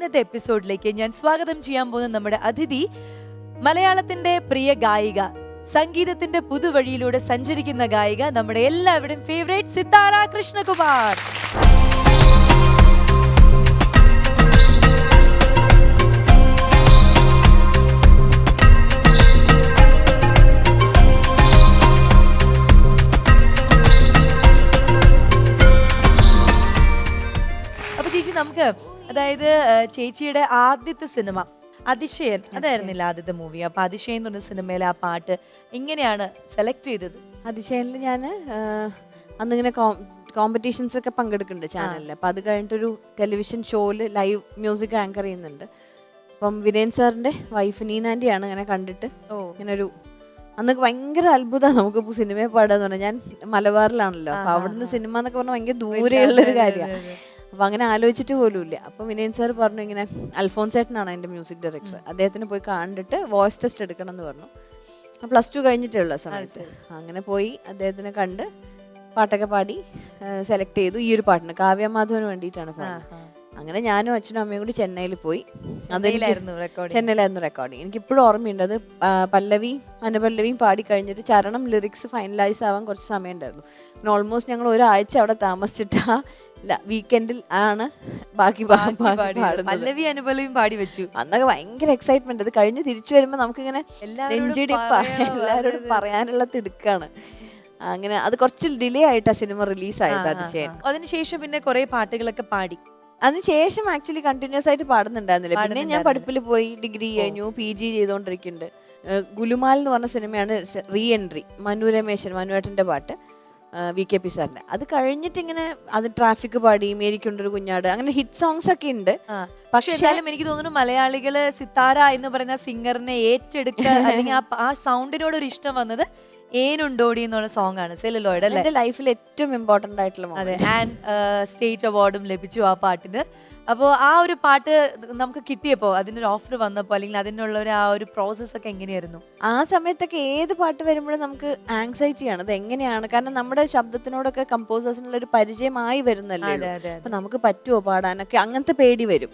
ഇന്നത്തെ എപ്പിസോഡിലേക്ക് ഞാൻ സ്വാഗതം ചെയ്യാൻ പോകുന്ന നമ്മുടെ അതിഥി മലയാളത്തിന്റെ പ്രിയ ഗായിക സംഗീതത്തിന്റെ പുതുവഴിയിലൂടെ സഞ്ചരിക്കുന്ന ഗായിക നമ്മുടെ എല്ലാവരുടെയും ഫേവറേറ്റ് സിത്താര കൃഷ്ണകുമാർ. അതായത് ചേച്ചിയുടെ ആദ്യത്തെ സിനിമ അതിശയൻ. അതായിരുന്നില്ല ആദ്യത്തെ മൂവി അപ്പൊ അതിശയൻ എന്ന് പറഞ്ഞ സിനിമയിലെ ആ പാട്ട് എങ്ങനെയാണ് സെലക്ട് ചെയ്തത്? അതിശയനിൽ ഞാൻ അന്നിങ്ങനെ കോമ്പറ്റീഷൻസ് ഒക്കെ പങ്കെടുക്കുന്നുണ്ട് ചാനലിൽ അപ്പം അത് കഴിഞ്ഞിട്ടൊരു ടെലിവിഷൻ ഷോയിൽ ലൈവ് മ്യൂസിക് ആങ്കർ ചെയ്യുന്നുണ്ട്. അപ്പം വിനയൻ സാറിന്റെ വൈഫ് നീനാന്റെയാണ് ഇങ്ങനെ കണ്ടിട്ട് ഓ. ഇങ്ങനെ ഒരു അന്നൊക്കെ ഭയങ്കര അത്ഭുതമാണ് നമുക്ക് സിനിമയെ പാടാന്ന് പറഞ്ഞാൽ ഞാൻ മലബാറിലാണല്ലോ. അപ്പൊ അവിടുന്ന്. സിനിമ എന്നൊക്കെ പറഞ്ഞാൽ ഭയങ്കര ദൂരെയുള്ളൊരു കാര്യമാണ് അപ്പൊ അങ്ങനെ ആലോചിച്ചിട്ട് പോലും ഇല്ല അപ്പൊ വിനയൻ സാർ പറഞ്ഞു ഇങ്ങനെ അൽഫോൻസ് ഏട്ടനാണ് എന്റെ മ്യൂസിക് ഡയറക്ടർ അദ്ദേഹത്തിന് പോയി കണ്ടിട്ട് വോയിസ് ടെസ്റ്റ് എടുക്കണം എന്ന് പറഞ്ഞു. പ്ലസ് ടു കഴിഞ്ഞിട്ടേ ഉള്ള സമയത്ത്. അങ്ങനെ പോയി അദ്ദേഹത്തിനെ കണ്ട് പാട്ടൊക്കെ പാടി സെലക്ട് ചെയ്തു ഈ ഒരു പാട്ടിന്. കാവ്യ മാധവന് വേണ്ടിയിട്ടാണ് പാടുന്നത്. അങ്ങനെ ഞാനും അച്ഛനും അമ്മയും കൂടി ചെന്നൈയിൽ പോയി. അതിലായിരുന്നു റെക്കോർഡിംഗ് ചെന്നൈയിലായിരുന്നു റെക്കോർഡിങ് എനിക്ക് ഇപ്പോഴും ഓർമ്മയുണ്ട്. അത് പല്ലവി പല്ലവിയും അനുപല്ലവിയും പാടി കഴിഞ്ഞിട്ട് ചരണം ലിറിക്സ് ഫൈനലൈസ് ആവാൻ കുറച്ച് സമയം ഉണ്ടായിരുന്നു പിന്നെ ഓൾമോസ്റ്റ് ഞങ്ങൾ ഒരാഴ്ച അവിടെ താമസിച്ചിട്ട് ആ വീക്കെൻഡിൽ ആണ് ബാക്കി പല്ലവി അനുപലവിയും പാടി വെച്ചു. അന്നൊക്കെ ഭയങ്കര എക്സൈറ്റ്മെന്റ് അത് കഴിഞ്ഞ് തിരിച്ചു വരുമ്പോൾ നമുക്കിങ്ങനെ എല്ലാവരോടും പറയാനുള്ള തിടുക്കാണ്. അങ്ങനെ അത് കുറച്ച് ഡിലേ ആയിട്ടാ സിനിമ റിലീസ് ആയത് അതിശയം. അതിനുശേഷം പിന്നെ കുറെ പാട്ടുകളൊക്കെ പാടി. അതിനുശേഷം ആക്ച്വലി കണ്ടിന്യൂസ് ആയിട്ട് പാടുന്നുണ്ടായിരുന്നില്ല. പിന്നെ ഞാൻ പഠിപ്പിൽ പോയി ഡിഗ്രി കഴിഞ്ഞു പി ജി ചെയ്തുകൊണ്ടിരിക്കുന്നുണ്ട് ഗുലുമാൽ എന്ന് പറഞ്ഞ സിനിമയാണ് റീ എൻട്രി മനു രമേശൻ മനുവേട്ടന്റെ പാട്ട്. വി കെ പി സാറിന്റെ അത് കഴിഞ്ഞിട്ട് ഇങ്ങനെ അത് ട്രാഫിക് പാടി മേരിക്കുണ്ടൊരു കുഞ്ഞാട് അങ്ങനെ ഹിറ്റ് സോങ്സ് ഒക്കെ ഉണ്ട്. പക്ഷെ എന്തായാലും എനിക്ക് തോന്നുന്നു മലയാളികൾ സിത്താര എന്ന് പറയുന്ന സിംഗറിനെ ഏറ്റെടുക്കുക അല്ലെങ്കിൽ ആ- ആ സൗണ്ടിനോട് ഒരു ഇഷ്ടം വന്നത് ഏനുണ്ടോടി എന്നുള്ള സോങ് ആണ്. അല്ലേ? എന്റെ ലൈഫിൽ ഏറ്റവും ഇമ്പോർട്ടന്റ് ആയിട്ടുള്ള അതെ. Moment. ആൻഡ് സ്റ്റേറ്റ് അവാർഡും ലഭിച്ചു ആ പാട്ടിന്. അപ്പോൾ ആ ഒരു പാട്ട് നമുക്ക് കിട്ടിയപ്പോൾ അതിനൊരു ഓഫർ വന്നപ്പോൾ അല്ലെങ്കിൽ അതിനുള്ള ഒരു ആ ഒരു പ്രോസസ്സ് ഒക്കെ എങ്ങനെയായിരുന്നു? ആ സമയത്തൊക്കെ ഏത് പാട്ട് വരുമ്പോഴും നമുക്ക് ആങ്സൈറ്റി ആണ്. അത് എങ്ങനെയാണ്? കാരണം നമ്മുടെ ശബ്ദത്തിനോടൊക്കെ കമ്പോസേഴ്സിനുള്ള ഒരു പരിചയമായി വരുന്നല്ലേ അതെ അതെ അപ്പൊ നമുക്ക് പറ്റുമോ പാടാനൊക്കെ? അങ്ങനത്തെ പേടി വരും.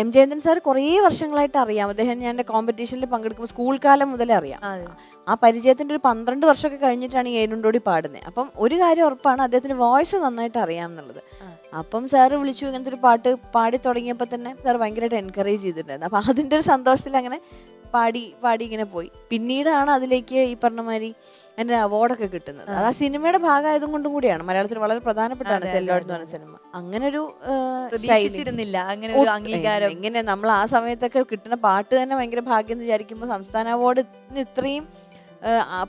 എം ജയന്തൻ സാർ കുറേ വർഷങ്ങളായിട്ട് അറിയാം. അദ്ദേഹം ഞാൻ കോമ്പറ്റീഷനിൽ പങ്കെടുക്കുമ്പോൾ സ്കൂൾ കാലം മുതലേ അറിയാം. ആ പരിചയത്തിന്റെ ഒരു പന്ത്രണ്ട് വർഷമൊക്കെ കഴിഞ്ഞിട്ടാണ് ഈ ഏനുണ്ടോടി പാടുന്നത് അപ്പം ഒരു കാര്യം ഉറപ്പാണ് അദ്ദേഹത്തിന് വോയിസ് നന്നായിട്ട് അറിയാം എന്നുള്ളത്. അപ്പം സാറ് വിളിച്ചു ഇങ്ങനത്തെ ഒരു പാട്ട് പാടി തുടങ്ങിയപ്പോൾ തന്നെ സാർ ഭയങ്കരമായിട്ട് എൻകറേജ് ചെയ്തിട്ടുണ്ടായിരുന്നു. അപ്പം അതിന്റെ ഒരു സന്തോഷത്തിൽ അങ്ങനെ പാടി പാടി ഇങ്ങനെ പോയി. പിന്നീടാണ് അതിലേക്ക് ഈ പറഞ്ഞ മാതിരി എന്റെ അവാർഡൊക്കെ കിട്ടുന്നത്. അത് ആ സിനിമയുടെ ഭാഗമായതും കൊണ്ടും കൂടിയാണ്. മലയാളത്തിൽ വളരെ പ്രധാനപ്പെട്ടാണ് സെല്ലോഡ് എന്ന് പറഞ്ഞ സിനിമ. അങ്ങനെ ഒരു പ്രതീക്ഷിച്ചിരുന്നില്ല. അങ്ങനെ ഒരു അംഗീകാരം. എങ്ങനെ നമ്മൾ ആ സമയത്തൊക്കെ കിട്ടുന്ന പാട്ട് തന്നെ ഭയങ്കര ഭാഗ്യം എന്ന് വിചാരിക്കുമ്പോൾ സംസ്ഥാന അവാർഡ് ഇത്രയും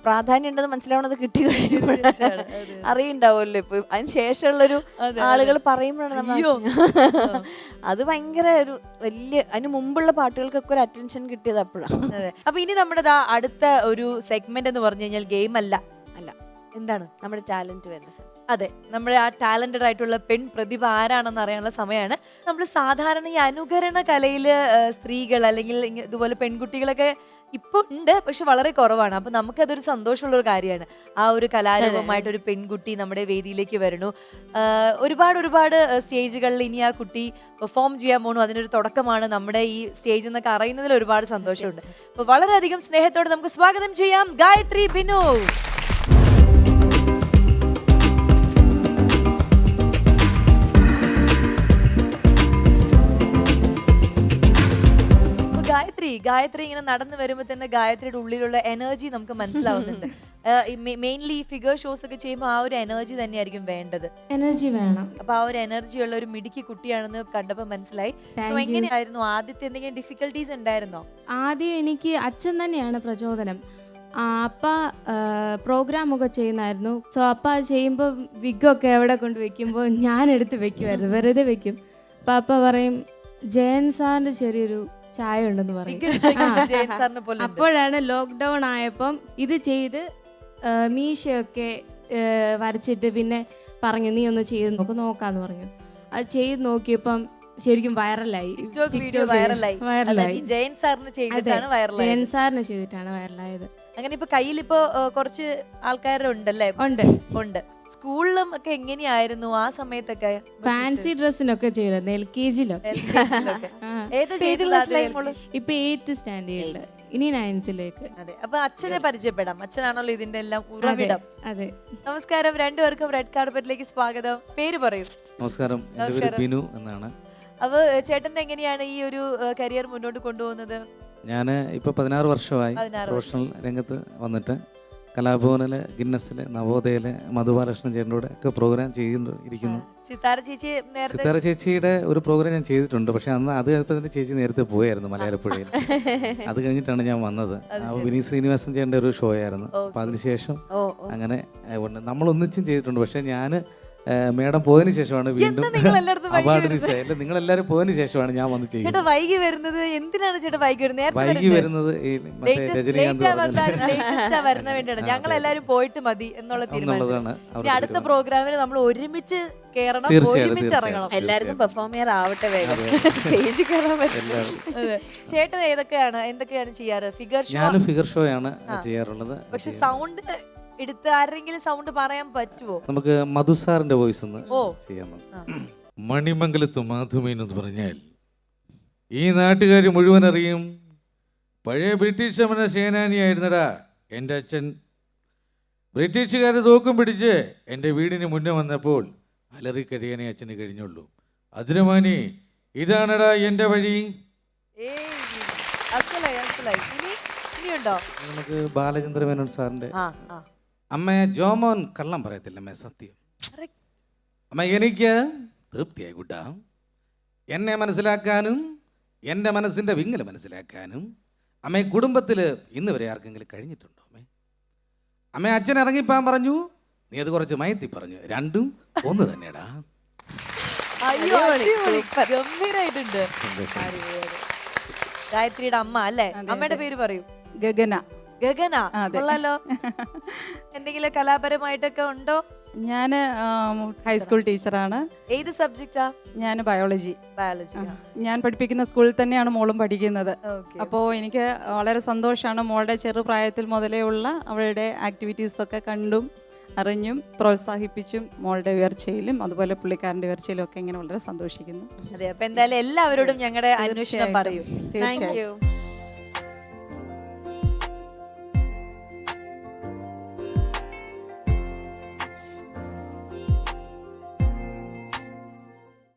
പ്രാധാന്യം ഉണ്ടെന്ന് മനസ്സിലാവണത് കിട്ടി കഴിയുമ്പോഴാണ്. അറിയുണ്ടാവുമല്ലോ ഇപ്പൊ. അതിന് ശേഷമുള്ളൊരു ആളുകൾ. പറയുമ്പോഴാണ് നമ്മൾ അത് ഭയങ്കര ഒരു വലിയ അതിന് മുമ്പുള്ള പാട്ടുകൾക്കൊക്കെ ഒരു അറ്റൻഷൻ കിട്ടിയത് അപ്പോഴാണ്. അപ്പൊ ഇനി നമ്മുടെ അടുത്ത ഒരു സെഗ്മെന്റ് എന്ന് പറഞ്ഞു കഴിഞ്ഞാൽ ഗെയിം അല്ല എന്താണ് നമ്മുടെ ടാലന്റ് വരുന്നത്? അതെ നമ്മുടെ ആ ടാലന്റഡ് ആയിട്ടുള്ള പെൺ പ്രതിഭ ആരാണെന്ന് അറിയാനുള്ള സമയമാണ് നമ്മൾ സാധാരണ ഈ അനുകരണ കലയിൽ സ്ത്രീകൾ അല്ലെങ്കിൽ ഇതുപോലെ പെൺകുട്ടികളൊക്കെ ഇപ്പൊ ഉണ്ട് പക്ഷെ വളരെ കുറവാണ്. അപ്പൊ നമുക്കതൊരു സന്തോഷമുള്ള ഒരു കാര്യമാണ്. ആ ഒരു കലാരൂപമായിട്ട് ഒരു പെൺകുട്ടി നമ്മുടെ വേദിയിലേക്ക് വരണു ഒരുപാട് ഒരുപാട് സ്റ്റേജുകളിൽ ഇനി ആ കുട്ടി പെർഫോം ചെയ്യാൻ പോകണു അതിനൊരു തുടക്കമാണ് നമ്മുടെ ഈ സ്റ്റേജ് എന്നൊക്കെ അറിയുന്നതിൽ ഒരുപാട് സന്തോഷമുണ്ട്. അപ്പൊ വളരെയധികം സ്നേഹത്തോടെ നമുക്ക് സ്വാഗതം ചെയ്യാം. ഗായത്രി ബിനു. ഗായത്രി ഗായത്രി ഇങ്ങനെ നടന്നു വരുമ്പോൾ തന്നെ ഗായത്രിയുടെ ഉള്ളിലുള്ള എനർജി നമുക്ക് മനസ്സിലാവുന്നുണ്ട്. മെയിൻലി ഈ ഫിഗർ ഷോസ് ഒക്കെ ചെയ്യുമ്പോൾ ആ ഒരു എനർജി തന്നെയായിരിക്കും വേണ്ടത്. എനർജി വേണം. അപ്പൊ ആ ഒരു എനർജി ഉള്ള ഒരു മിടുക്കി കുട്ടിയാണെന്ന് കണ്ടപ്പോൾ മനസ്സിലായി. സോ. എങ്ങനെയായിരുന്നു? ആദ്യത്തെ എന്തെങ്കിലും ഡിഫിക്കൽട്ടീസ് ഉണ്ടായിരുന്നോ? ആദ്യം എനിക്ക് അച്ഛൻ തന്നെയാണ് പ്രചോദനം. അപ്പ പ്രോഗ്രാം ഒക്കെ ചെയ്യുന്നായിരുന്നു. സോ അപ്പ അത് ചെയ്യുമ്പോൾ വിഗൊക്കെ എവിടെ കൊണ്ട് വെക്കുമ്പോൾ ഞാൻ എടുത്ത് വെക്കുമായിരുന്നു വെറുതെ വെക്കും. അപ്പൊ അപ്പ പറയും ജയൻ സാറിന്റെ ചെറിയൊരു ചായ ഉണ്ടെന്ന് പറയും അപ്പോഴാണ് ലോക്ക്ഡൗൺ ആയപ്പം ഇത് ചെയ്ത് മീശയൊക്കെ വരച്ചിട്ട് പിന്നെ പറഞ്ഞു നീ ഒന്ന് ചെയ്ത് നോക്ക് നോക്കാന്ന് പറഞ്ഞു. അത് ചെയ്ത് നോക്കിയപ്പം ശരിക്കും വൈറലായി. ടിക്ടോക്ക് വീഡിയോ വൈറലായി. വൈറലായി. ജയൻ സാറിന് ചെയ്തിട്ടാണ് വൈറലായത്. ജയൻ സാറിന് ചെയ്തിട്ടാണ് വൈറലായത്. അങ്ങനെ ഇപ്പൊ കയ്യിൽ ഇപ്പൊ കുറച്ച് ആൾക്കാരുടെ ഉണ്ടല്ലേ? ഉണ്ട്. ഉണ്ട്. സ്കൂളിലും ഒക്കെ എങ്ങനെയായിരുന്നു ആ സമയത്തൊക്കെ? ഫാൻസി ഡ്രസ്സിനൊക്കെ ചെയ്തിരുന്നു എൽ കെ ജിയിലൊക്കെ മോൾ? ഇപ്പൊ എയ്ത്ത് സ്റ്റാൻഡേർഡിൽ ഇനി നയൻത്തിലേക്ക് അതെ അപ്പൊ അച്ഛനെ പരിചയപ്പെടാം. അച്ഛനാണല്ലോ ഇതിന്റെ എല്ലാം ഉറവിടം. അതെ. നമസ്കാരം രണ്ടുപേർക്കും റെഡ് കാർപ്പറ്റിലേക്ക് സ്വാഗതം. പേര് പറയൂ. നമസ്കാരം എന്റെ പേര് ബിനു എന്നാണ്. അപ്പൊ ചേട്ടന്റെ എങ്ങനെയാണ് ഈ ഒരു കരിയർ മുന്നോട്ട് കൊണ്ടുപോകുന്നത്? ഞാൻ ഇപ്പോൾ പതിനാറ് വർഷമായി പ്രൊഫഷണൽ രംഗത്ത് വന്നിട്ട് കലാഭവനിലെ ഗിന്നസിലെ നവോദയയിലെ മധുബാലകൃഷ്ണൻ ചേട്ടന്റെ കൂടെ ഒക്കെ പ്രോഗ്രാം ചെയ്യുന്നു ഇരിക്കുന്നു. സിത്താര ചേച്ചി സിത്താര ചേച്ചിയുടെ ഒരു പ്രോഗ്രാം ഞാൻ ചെയ്തിട്ടുണ്ട്. പക്ഷെ അന്ന് അത് കഴിഞ്ഞപ്പോൾ ചേച്ചി നേരത്തെ പോയായിരുന്നു മലയാളപ്പുഴയിൽ. അത് കഴിഞ്ഞിട്ടാണ് ഞാൻ വന്നത്. വിനീത് ശ്രീനിവാസൻ ചേട്ടന്റെ ഒരു ഷോ ആയിരുന്നു. അപ്പം അതിനുശേഷം അങ്ങനെ നമ്മൾ ഒന്നിച്ചും ചെയ്തിട്ടുണ്ട്. പക്ഷെ ഞാൻ മേഡം പോയതിന് ശേഷമാണ് വീണ്ടും നിങ്ങൾ എല്ലാരും വൈകി അവാർഡ് വരുന്നത്? നിശ്ചയം. നിങ്ങൾ എല്ലാവരും പോയതിന് ശേഷമാണ് ഞാൻ വന്ന് ചെയ്യുന്നത്. ചേട്ടാ വൈകി വരുന്നത് എന്തിനാണ് ചേട്ടാ വൈകി വരുന്നത്? വൈകി വരുന്നത് വരുന്ന വേണ്ടിയാണ്. ഞങ്ങൾ എല്ലാരും പോയിട്ട് മതി എന്നുള്ള തീരുമാനമാണ് അടുത്ത. പ്രോഗ്രാമിന് നമ്മൾ ഒരുമിച്ച് കേറണം ഒരുമിച്ച് ഇറങ്ങണം. എല്ലാവർക്കും പെർഫോം ചെയ്യാൻ ആവട്ടെ വേഗം. സ്റ്റേജ് കയറാൻ പറ്റും. എല്ലാവരും. അതെ. ചേട്ടൻ ഏതൊക്കെയാണ് എന്തൊക്കെയാണ് ചെയ്യാറ്? ഫിഗർ ഷോ ഞാൻ ഫിഗർ ഷോ ആണ് ചെയ്യാറുള്ളത്. പക്ഷെ സൗണ്ട് എടുത്ത് ആരെങ്കിലും സൗണ്ട് പറയാൻ പറ്റുമോ നമുക്ക് മധു സാറിന്റെ വോയിസ് ഒന്ന് ഓ. ആ. മണിമംഗലത്ത് മാധുമേൻ എന്ന് പറഞ്ഞാൽ ഈ നാട്ടുകാർ മുഴുവൻ അറിയും പഴയ ബ്രിട്ടീഷ് സമര സേനാനിയായിരുന്നടാ എന്റെ അച്ഛൻ. ബ്രിട്ടീഷുകാർ തോക്കും പിടിച്ച് എന്റെ വീടിന് മുന്നേ വന്നപ്പോൾ അലറിക്കരയാനേ അച്ഛന് കഴിഞ്ഞുള്ളൂ. അതിനുമാനി ഇതാണടാ എന്റെ വഴി. നമുക്ക് ബാലചന്ദ്ര മേനോൻ സാറിന്റെ ആ ആ അമ്മ ജോമോൻ കള്ളം പറയത്തില്ല അമ്മ സത്യം. അമ്മ എനിക്ക് തൃപ്തിയായി കൂട്ടാ. എന്നെ മനസ്സിലാക്കാനും എന്റെ മനസ്സിന്റെ വിങ്ങൽ മനസ്സിലാക്കാനും അമ്മ കുടുംബത്തിൽ ഇന്ന് വരെ ആർക്കെങ്കിലും കഴിഞ്ഞിട്ടുണ്ടോ അമ്മേ? അമ്മ അച്ഛൻ ഇറങ്ങിപ്പാൻ പറഞ്ഞു. നീ അത് കുറച്ച് മയത്തി പറഞ്ഞു. രണ്ടും ഒന്ന് തന്നെടാ അയ്യോ ഗംഭീരായിട്ടുണ്ട്. ഗായത്രിയുടെ അമ്മ അല്ലേ? അമ്മയുടെ പേര് പറയൂ. ഗഗന. ഗഗന. കൊള്ളാലോ. എന്തെങ്കിലും കലാപരമായിട്ടൊക്കെ ഉണ്ടോ? ഞാൻ ഹൈസ്കൂൾ ടീച്ചറാണ്. ഏത് സബ്ജക്റ്റാ? ഞാൻ ബയോളജി ബയോളജി ഞാൻ പഠിപ്പിക്കുന്ന സ്കൂളിൽ തന്നെയാണ് മോളും പഠിക്കുന്നത്. അപ്പോ അപ്പോൾ എനിക്ക് വളരെ സന്തോഷമാണ് മോളുടെ ചെറുപ്രായത്തിൽ മുതലേ ഉള്ള അവളുടെ ആക്ടിവിറ്റീസ് ഒക്കെ കണ്ടും അറിഞ്ഞും പ്രോത്സാഹിപ്പിച്ചും മോളുടെ ഉയർച്ചയിലും അതുപോലെ പുള്ളിക്കാരന്റെ ഉയർച്ചയിലും ഒക്കെ ഇങ്ങനെ വളരെ സന്തോഷിക്കുന്നു. അതെ അപ്പൊ എന്തായാലും എല്ലാവരോടും ഞങ്ങളുടെ അന്വേഷണം. പറയൂ. തീർച്ചയായും.